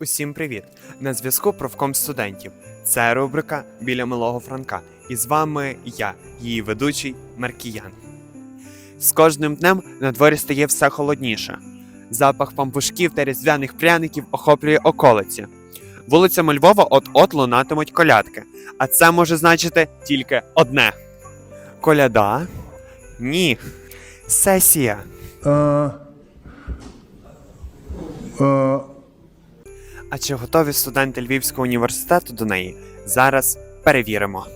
Усім привіт! На зв'язку профком студентів. Це рубрика біля малого Франка. І з вами я, її ведучий Маркіян. З кожним днем на дворі стає все холодніше. Запах пампушків та різдвяних пряників охоплює околиці. Вулицями Львова от-от лунатимуть колядки. А це може значити тільки одне: коляда? Ні. Сесія. Е, е, А чи готові студенти Львівського університету до неї? Зараз перевіримо.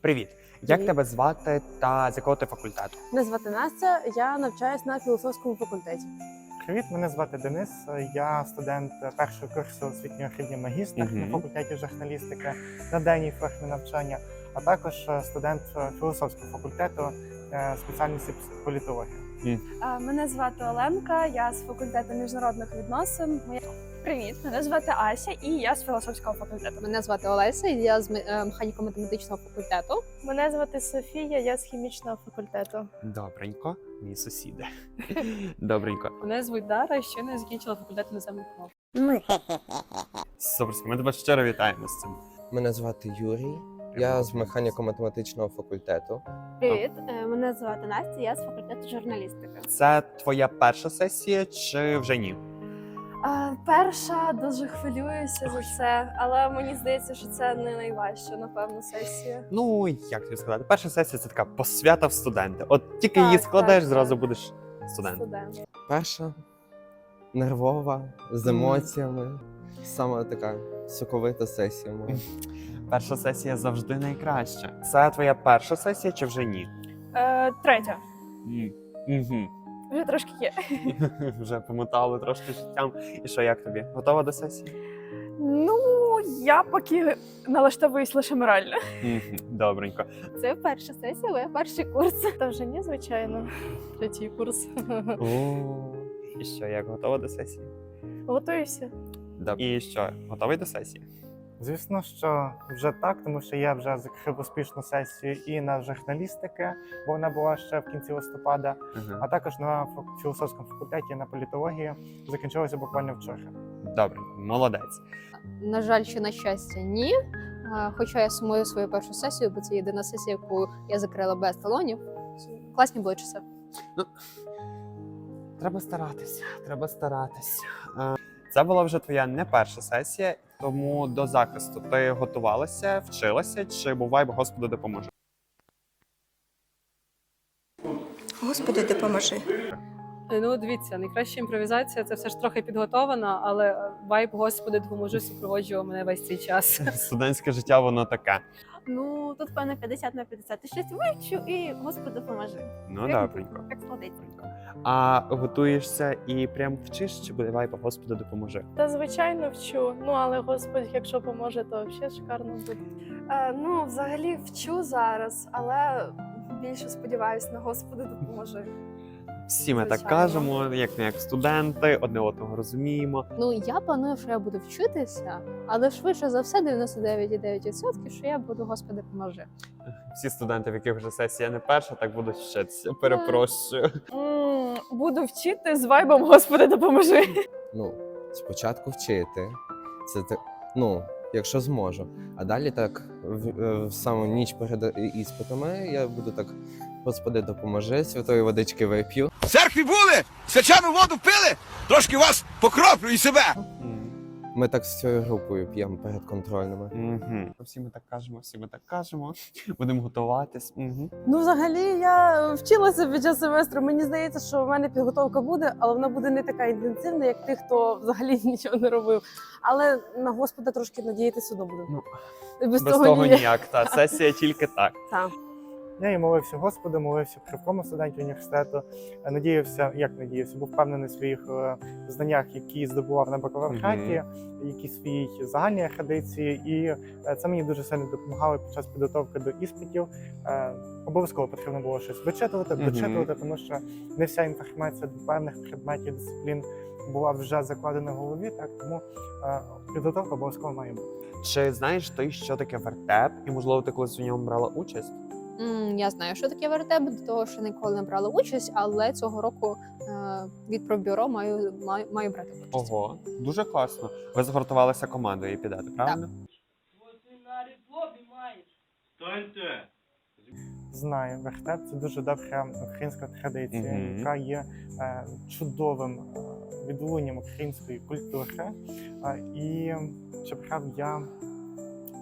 Привіт! Як Привіт. тебе звати та з якого ти факультету? Мене звати Настя, я навчаюсь на філософському факультеті. Привіт, мене звати Денис. Я студент першого курсу освітньої рівня магістр Мгм. на факультеті журналістики на денній формі навчання, а також е, студент філософського факультету е, спеціальності політологія. А, Мене звати Оленка, я з факультету міжнародних відносин. Моя... Привіт, мене звати Ася, і я з філософського факультету. Мене звати Олеся, і я з е, механіко-математичного факультету. Мене звати Софія, я з хімічного факультету. Добренько, мій сусіди. Добренько. Мене звуть Дара, ще не закінчила факультет іноземних мов. Суперсько, ми тебе щиро вітаємо з цим. Мене звати Юрій. Я з механіко-математичного факультету. Привіт, е, мене звати Настя, я з факультету журналістики. Це твоя перша сесія чи вже ні? А, перша дуже хвилююся за це, але мені здається, що це не найважча, напевно, сесія. Ну, як тобі сказати, перша сесія це така посвята в студенти. От тільки її Так, складеш, так, зразу так. будеш студентом. Студент. Перша нервова, з емоціями. Саме така соковита сесія. моя. Перша сесія завжди найкраща. Це твоя перша сесія чи вже ні? Е, третя. Угу. Вже трошки є. Вже помотали трошки життям. І що, як тобі? Готова до сесії? Ну, я поки налаштовуюсь лише морально. Добренько. Це перша сесія, але перший курс. Та вже ні, звичайно. Третій курс. О, І що, як готова до сесії? Готуюся. Добре. І що, готовий до сесії? Звісно, що вже так, тому що я вже закрив успішну сесію і на журналістики, бо вона була ще в кінці листопада, а також на фак- філософському факультеті на політології закінчилося буквально вчора. Добренько, молодець. На жаль, чи на щастя, ні. Е, Хоча я сумую свою першу сесію, бо це єдина сесія, яку я закрила без талонів. Класні були часи. Треба старатися, треба старатися. Е, Це була вже твоя не перша сесія, тому до захисту ти готувалася, вчилася, чи бувай, бо Господу допоможе. Господи, допоможи. Е, Ну, дивіться, найкраща імпровізація це все ж трохи підготована, але е, вайб Господи допоможи супроводжував мене весь цей час. Студентське життя воно таке. Ну, тут, певно, 50 на 50. Ти щось вивчу і Господи допоможи. Ну, Як- добренько. Як складеться. А готуєшся і прям вчиш, чи буде вайба, Господу допоможе. Та звичайно вчу. Ну але Господь, якщо поможе, то взагалі шикарно буде. Е, ну, взагалі вчу зараз, але більше сподіваюся на Господи допоможи. Всі ми так кажемо, як не як студенти, одне одного розуміємо. Ну, я планую, що я буду вчитися, але швидше за все 99,9% що я буду, Господи, поможи. Всі студенти, в яких вже сесія не перша, так будуть вчитися. Перепрошую. буду вчити з вайбом, Господи, допоможи. Ну, спочатку вчити. Це так, ну, якщо зможу. А далі так, в, е, в саму ніч перед іспитами я буду так. Господи, допоможи, святої водички вип'ю. В церкві були, свячану воду пили, трошки вас покроплю і себе. Ми так з цією групою п'ємо перед контрольними. Угу. Всі ми так кажемо, всі ми так кажемо. Будемо готуватись. Угу. Ну, взагалі, я вчилася під час семестру. Мені здається, що в мене підготовка буде, але вона буде не така інтенсивна, як тих, хто взагалі нічого не робив. Але на Господа трошки надіятися одно буде. Ну, без, Без того, того ніяк. ніяк. Та сесія тільки так. Так. Я і молився Господу, молився правкому студентів університету. е, Надіявся, як надіявся, був впевнений в своїх е, знаннях, які здобував на бакалавраті, які свої загальні акадиції, і е, це мені дуже сильно допомагало під час підготовки до іспитів. Обов'язково потрібно було щось вичитувати, дочитувати, тому що не вся інформація до певних предметів дисциплін була вже закладена в голові. Так тому підготовка обов'язково має бути. Чи знаєш ти, що таке вертеп? І можливо, ти колись у ньому брала участь? Я знаю, що таке вертеп, до того, що ніколи не брала участь, але цього року е, від пробюро маю, маю, маю брати участь. Ого, дуже класно. Ви згуртувалися командою і підете, правильно? Знаю, вертеп це дуже добра українська традиція, Мгм. яка є е, чудовим е, відлунням української культури. Е, і чи брав я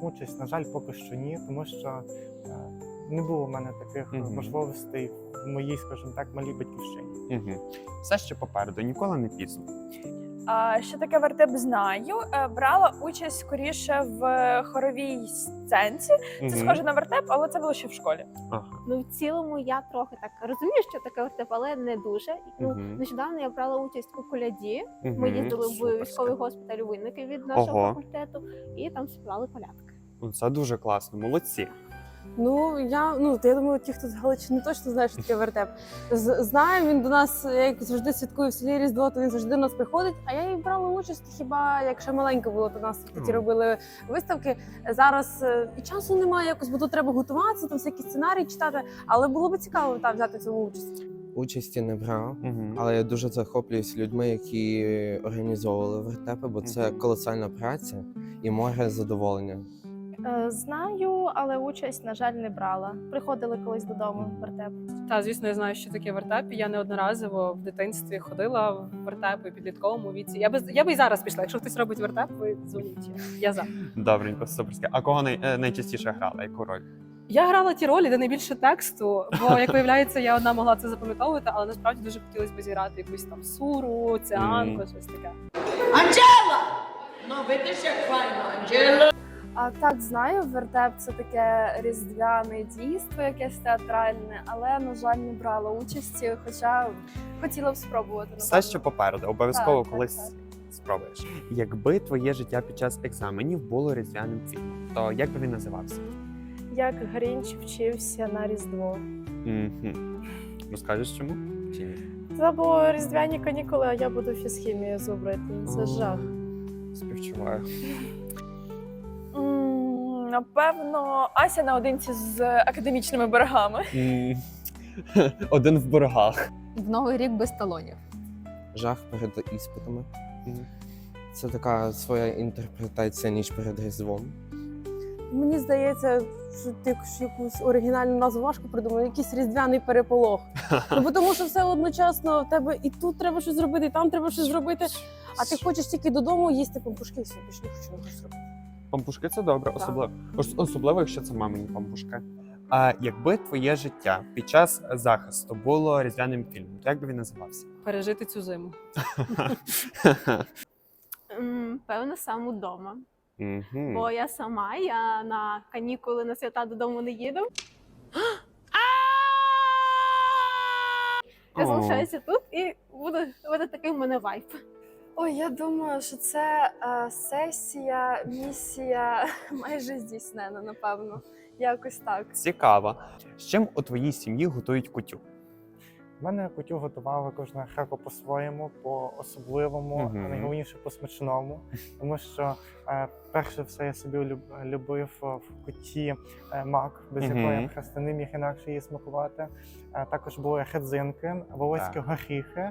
участь, на жаль, поки що ні, тому що е, не було в мене таких Мгм. можливостей в моїй, скажімо так, малій батьківщині. Угу. Все ще попереду, ніколи не пізно. А, що таке вертеп знаю. Е, Брала участь скоріше в хоровій сценці. Це Мгм. схоже на вертеп, але це було ще в школі. Ага. Ну, в цілому я трохи так розумію, що таке вертеп, але не дуже. Ну, Мгм. нещодавно я брала участь у коляді. Мгм. Ми їздили в військовий госпіталь у Винники від нашого Ого. факультету, і там співали колядки. Ну, Це дуже класно, молодці. Ну я ну я думаю, ті, хто з Галичини точно знає, що таке вертеп. З- Знаю, він до нас як завжди святкує в селі Різдво, то він завжди до нас приходить. А я і брала участь, хіба якщо маленька було, то нас тоді робили виставки. Зараз е, і часу немає, якось бо тут треба готуватися, там всякі сценарії читати. Але було б цікаво там взяти в цьому участь. Участі не брав, Угу. але я дуже захоплююсь людьми, які організовували вертепи, бо це колосальна праця і море задоволення. Е, Знаю, але участь, на жаль, не брала. Приходили колись додому в вертеп. Та звісно, я знаю, що таке вертеп. Я неодноразово в дитинстві ходила в вертепи підлітковому віці. Я би я би і зараз пішла. Якщо хтось робить вертеп, ви дзвоніть. Я за. Добренько, суперське. А кого най... е, найчастіше грала? Яку роль? Я грала ті ролі, де найбільше тексту, бо як виявляється, я одна могла це запам'ятовувати, але насправді дуже хотілося б зіграти якусь там суру, цианку, щось таке. А так знаю, вертеп це таке різдвяне дійство, якесь театральне, але на жаль не брала участі, хоча хотіла б спробувати. Все ще попереду, обов'язково Так, так, колись так. спробуєш. Якби твоє життя під час екзаменів було різдвяним фільмом, то як би він називався? Як Грінч вчився на Різдво. Угу. Розкажеш чому? Чи ні? Це було різдвяні канікули, а я буду фізхімію зубрити. Це О. жах. Співчуваю. Напевно, Ася наодинці з академічними берегами. М, Один в боргах. В новий рік без талонів. Жах перед іспитами. Це така своя інтерпретація ніж перед Різдвом. Мені здається, що ти якусь- якусь оригінальну назву важко придумати, якийсь різдвяний переполох. Ну, бо тому що все одночасно в тебе і тут треба щось зробити, і там треба щось зробити. А ти хочеш тільки додому їсти пампушки, і все, більше не хочу нічого зробити. Пампушки це добре, особливо, особливо, якщо це мамині пампушки. А якби твоє життя під час захисту було різдвяним фільмом, то як би він називався? Пережити цю зиму. Певно, сам удома. Бо я сама, я на канікули на свята додому не їду. Я залишаюся тут і буде, буде такий в мене вайп. Ой, я думаю, що це е, сесія, місія майже здійснена, напевно. Якось так. Цікаво. З чим у твоїй сім'ї готують кутю? У мене кутю готували кожна року по-своєму, по-особливому, Мгм. а найголовніше по-смачному. Тому що е, перше все я собі люб- любив е, в куті е, мак, без Мгм. якого я просто не міг інакше її смакувати. Е, також були хедзинки, волоські горіхи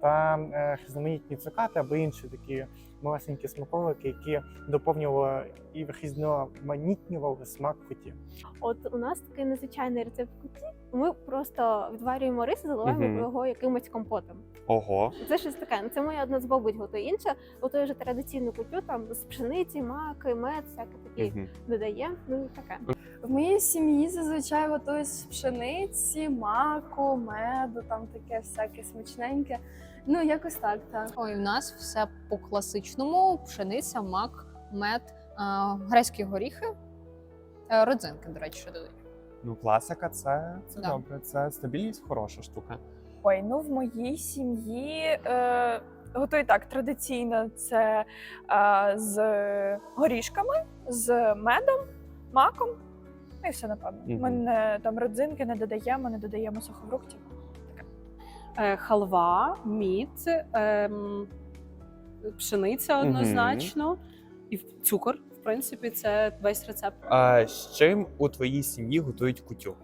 та різноманітні цукати або інші такі малесенькі смаковики, які доповнювали і різноманітнювали смак куті. От у нас такий незвичайний рецепт куті. Ми просто відварюємо рис і заливаємо Мгм. його якимось компотом. Ого. Це щось таке. Це моя одна з бабуть готує. Інша готує вже традиційну кутю там з пшениці, маки, мед, всяке такі додає. Ну і таке. В моїй сім'ї зазвичай готують з пшениці, маку, меду, там таке всяке смачненьке. Ну, якось так, так. Ой, у нас все по класичному: пшениця, мак, мед, а, грецькі горіхи, е, родзинки, до речі, що додають. Ну, класика це, це Да. добре. Це стабільність хороша штука. Ой, ну в моїй сім'ї е, готують так традиційно це е, з горішками, з медом, маком. Ну і все напевно. Мгм. Ми не, там родзинки не додаємо, не додаємо сухофруктів. Е, халва, мід, ем, пшениця Мгм. однозначно, і в- цукор. В принципі, це весь рецепт. А з чим у твоїй сім'ї готують кутю?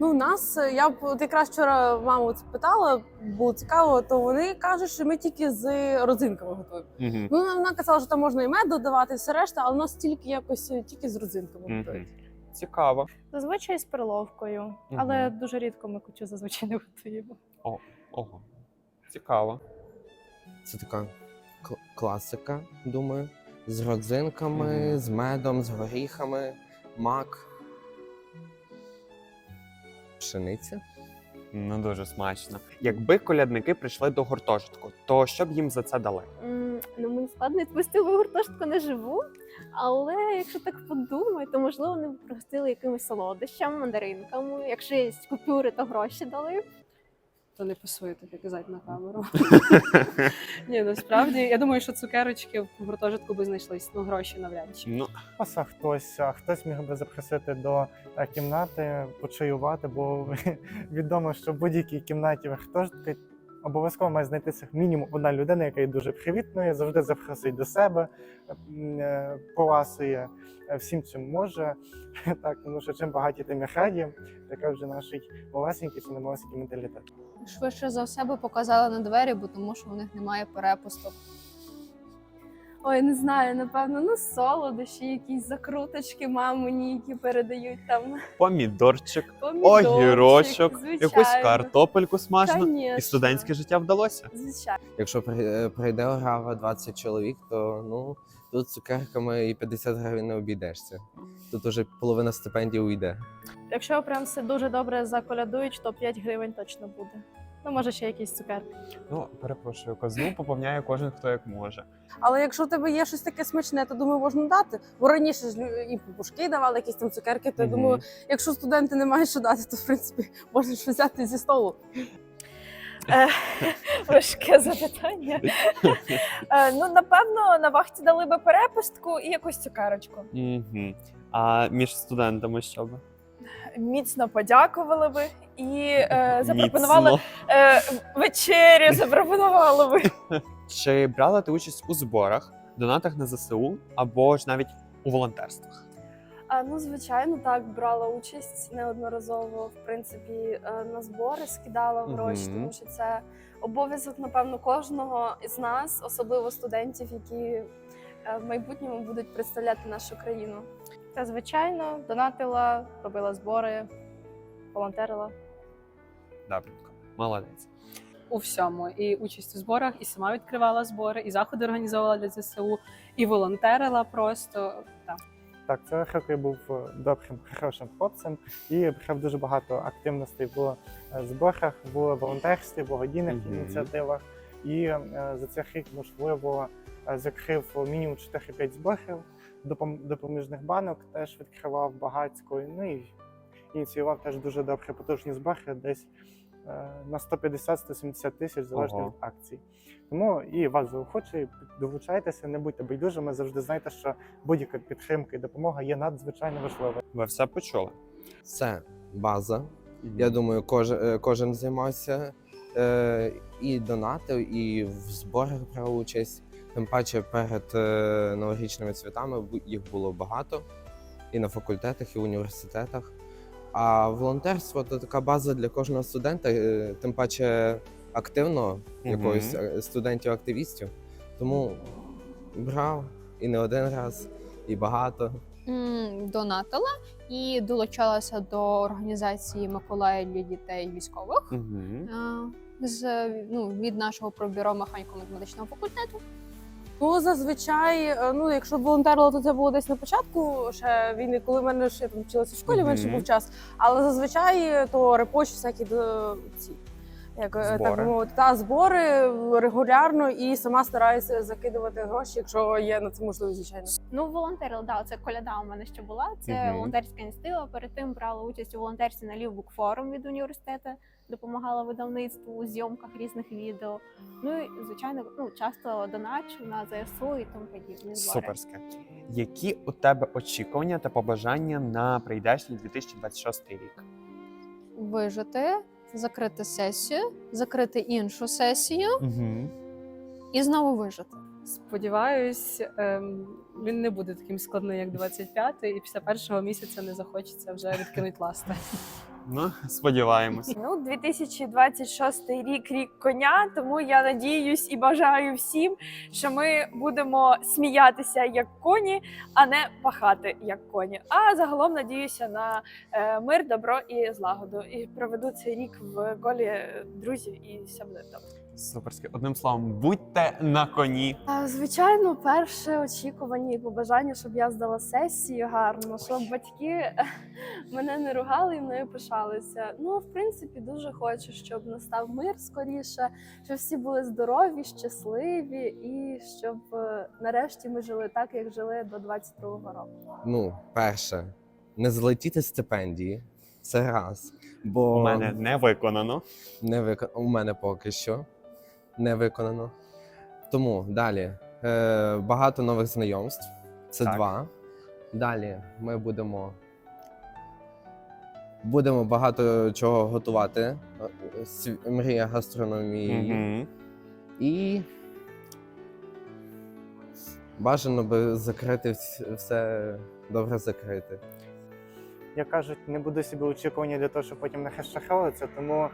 Ну, у нас е, я б от якраз вчора маму це питала, було цікаво, то вони кажуть, що ми тільки з родзинками готуємо. Угу. Ну вона казала, що там можна і мед додавати, і все решта, але у нас тільки якось е, тільки з родзинками готують. Цікаво. Зазвичай з перловкою, але дуже рідко ми кучу зазвичай не готуємо. Ого. Цікаво. Це така кл- класика, думаю. З родзинками, Мгм. з медом, з горіхами, мак. Пшениця. Ну дуже смачно. Якби колядники прийшли до гуртожитку, то що б їм за це дали? М, Ну, мені складно відповісти, бо в гуртожитку не живу. Але якщо так подумати, то можливо вони б пригостили якимись солодощами, мандаринками. Якщо є купюри, то гроші дали. То не пасує таке казати на камеру. Ні, насправді я думаю, що цукерочки в гуртожитку би знайшлись, ну гроші навряд чи. Ну А хтось, а хтось міг би запросити до е, кімнати почаювати, бо відомо, що в будь-якій кімнаті гуртожитку обов'язково має знайтися мінімум одна людина, яка є дуже привітною, завжди запросить до себе, е, поласує е, всім чим може. Так, тому що чим багаті, тим і раді. Така вже нашій малесенький чи не малесенький менталітет. Швидше за все би показали на двері, бо тому що у них немає перепусток. Ой, не знаю, напевно, ну солодощі, якісь закруточки мамині, які передають там помідорчик, помідорчик, огірочок, звичайно. якусь картопельку смажну. Конечно. І студентське життя вдалося. Звичайно. Якщо при- е, прийде орава 20 чоловік, то ну тут цукерками і 50 гривень не обійдешся. Тут уже половина стипендії уйде. Якщо прям все дуже добре заколядують, то 5 гривень точно буде. Ну, може, ще якісь цукерки. Ну перепрошую, казну поповняє кожен хто як може. Але якщо в тебе є щось таке смачне, то думаю, можна дати. Бо раніше ж лю- і пупушки давали якісь там цукерки, то я Мгм. думаю, якщо студенти не мають що дати, то в принципі можна щось взяти зі столу. Важке запитання. Е, ну, напевно, на вахті дали би перепустку і якусь цукерочку. Угу. А між студентами що би? Міцно подякували би і е, запропонували е, вечерю, запропонували би. Чи брала ти участь у зборах, донатах на ЗСУ або ж навіть у волонтерствах? А, ну, звичайно, так брала участь неодноразово. В принципі, е, на збори скидала гроші, Мгм. тому що це обов'язок, напевно, кожного із нас, особливо студентів, які е, в майбутньому будуть представляти нашу країну. Та звичайно, донатила, робила збори, волонтерила. Добренько, молодець. у всьому. І участь у зборах, і сама відкривала збори, і заходи організовувала для ЗСУ, і волонтерила просто. Так. Так, це я був е, добрим, хорошим хлопцем і брав дуже багато активностей в е, зборах, в волонтерстві, благодійних Мгм. ініціативах. І е, за цей рік, можливо, закрив мінімум 4-5 зборів допоміжних банок, теж відкривав багатсько. Ну і ініціював теж дуже добре потужні збори, десь е, на 150-170 тисяч залежно Ого. від акцій. Тому і вас заохочую, долучайтеся, не будьте байдужими, завжди знайте, що будь-яка підтримка і допомога є надзвичайно важливою. Ви все почули? Це база. Я думаю, кожен, кожен займався е, і донатив, і в зборах брав участь. Тим паче перед е, новорічними святами їх було багато і на факультетах, і в університетах. А волонтерство то така база для кожного студента, е, тим паче активно якогось е, студентів-активістів. Тому брав і не один раз, і багато. Донатила і долучалася до організації Миколая для дітей військових з ну, від нашого пробюро механіко-математичного факультету. Ну, зазвичай, е, ну якщо волонтерила, то це було десь на початку ще війни, коли в мене ще там вчилася в школі, мене ще Мгм. був час. Але зазвичай то репоч всякі до ці. Як е, так Збори. мовити, та збори регулярно і сама стараюся закидувати гроші, якщо є на це можливість, звичайно. Ну, волонтерила, да, це коляда у мене ще була. Це Мгм. волонтерська ініціатива. Перед тим брала участь у волонтерстві на Лівбук форум від університету, допомагала видавництву у зйомках різних відео. Ну і звичайно, ну часто доначу на ЗСУ і тому подібне. збори. Суперське. Які у тебе очікування та побажання на прийдешній 2026 рік? Вижити, закрити сесію, закрити іншу сесію Угу. і знову вижити. Сподіваюсь, ем, він не буде таким складним, як 25-й, і після першого місяця не захочеться вже відкинути ласти. Ну, сподіваємось. Ну, 2026 рік рік коня, тому я надіюсь і бажаю всім, що ми будемо сміятися як коні, а не пахати як коні. А загалом надіюся на е, мир, добро і злагоду. І проведу цей рік в колі друзів, і все буде добре. Суперське. Одним словом, будьте на коні. Звичайно, перше очікування і побажання, щоб я здала сесію гарно, щоб батьки мене не ругали і мною пишалися. Ну, в принципі, дуже хочу, щоб настав мир скоріше, щоб всі були здорові, щасливі, і щоб е, нарешті ми жили так, як жили до 22-го року. Ну, перше, не злетіти стипендії. Це раз. Бо У мене не виконано. не вик... у мене поки що не виконано. Тому далі е, багато нових знайомств. Це Так. два. Далі ми будемо. Будемо багато чого готувати. Е, Мрія гастрономії. Угу. І бажано би закрити вс- все добре закрити. Як кажуть, не буду собі очікування для того, щоб потім не хешахалитися, тому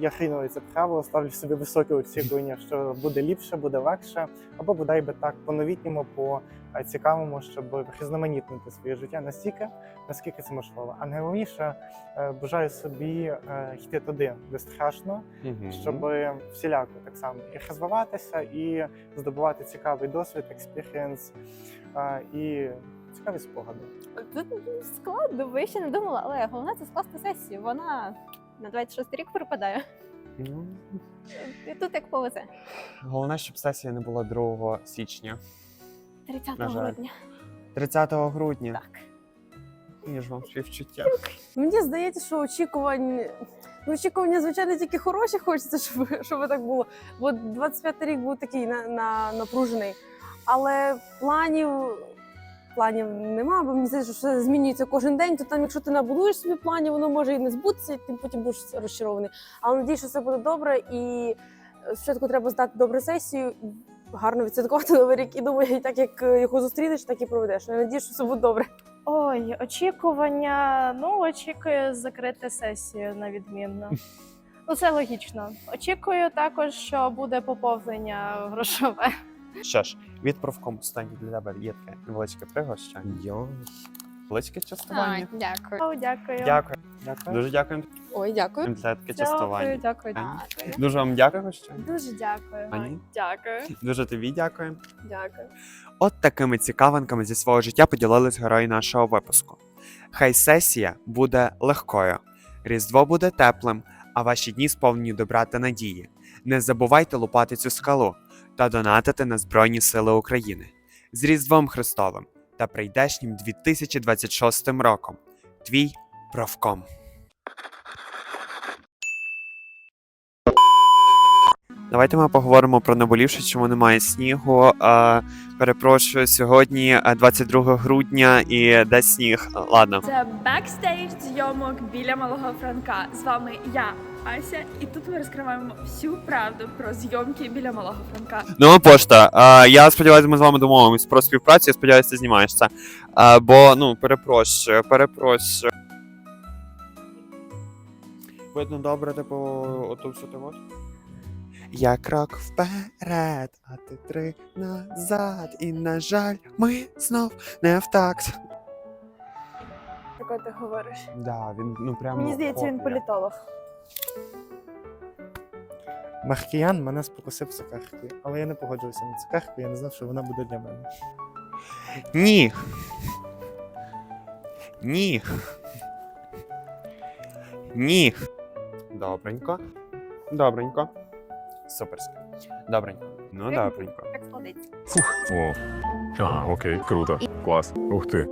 я хріную це правило, ставлю собі високі очікування, що буде ліпше, буде легше, або бодай би так по-новітньому, по цікавому, щоб різноманітнити своє життя настільки, наскільки це можливо. А найголовніше е, бажаю собі е, йти туди, де страшно, щоб всіляко так само і розвиватися, і здобувати цікавий досвід, експірієнс і цікаві спогади. Тут складно, бо я ще не думала, але головне це скласти сесію. Вона на 26 рік припадає. Ну, І тут як повезе. головне, щоб сесія не була 2 січня, 30 На жаль. грудня. 30 грудня. Так. Ніж вам співчуття. Мені здається, що очікувань. Ну, очікування, звичайно, тільки хороші хочеться, щоб, щоб так було. Бо 25 рік був такий на, на, напружений. Але планів, планів нема, бо мені здається, що все змінюється кожен день. То там, якщо ти набудуєш собі планів, воно може і не збутися, і ти потім будеш розчарований. Але надіюсь, що все буде добре. І спочатку треба здати добру сесію, гарно відсвяткувати новий рік. І думаю, і так як його зустрінеш, так і проведеш. Я надію, що все буде добре. Ой, очікування. Ну, очікую закрити сесію на відмінно. Ну, це логічно. Очікую також, що буде поповнення грошове. Що ж, від профкому для тебе є таке невеличке пригощання. Йо. Величке частування. дякую. О, дякую. Дякую. Дякую. Дуже дякуємо Ой, дякую. за таке частування. Дякую. Ані. Дуже вам дякую, гостя. Дуже дякую. Ані. Дякую, Дуже тобі дякую. дякую. От такими цікавинками зі свого життя поділились герої нашого випуску. Хай сесія буде легкою, Різдво буде теплим, а ваші дні сповнені добра та надії. Не забувайте лупати цю скалу та донатити на Збройні Сили України з Різдвом Христовим та прийдешнім 2026 роком. Твій профком. Давайте ми поговоримо про наболівше, чому немає снігу. Е, перепрошую, сьогодні е, 22 грудня і де сніг. Ладно. Це бекстейдж зйомок біля малого Франка. З вами я, Ася, і тут ми розкриваємо всю правду про зйомки біля малого Франка. Ну, пошта. Е, я сподіваюся, ми з вами домовимось про співпрацю. Я сподіваюся, ти знімаєш це. Е, бо, ну, перепрошую, перепрошую. Видно добре, типу, оту всю тему. Я крок вперед, а ти три назад. І, на жаль, ми знов не в такт. Таке ти говориш. Да, він ну прямо. Мені здається, він політолог. Маркіян мене спокусив цукеркою, але я не погоджувався на цукерку, я не знав, що вона буде для мене. Ні. Ні. Ні. Добренько. Добренько. Суперсько. Добренько. Ну, добренько. Складеться. О, ага, окей, круто. Клас. Ух ти.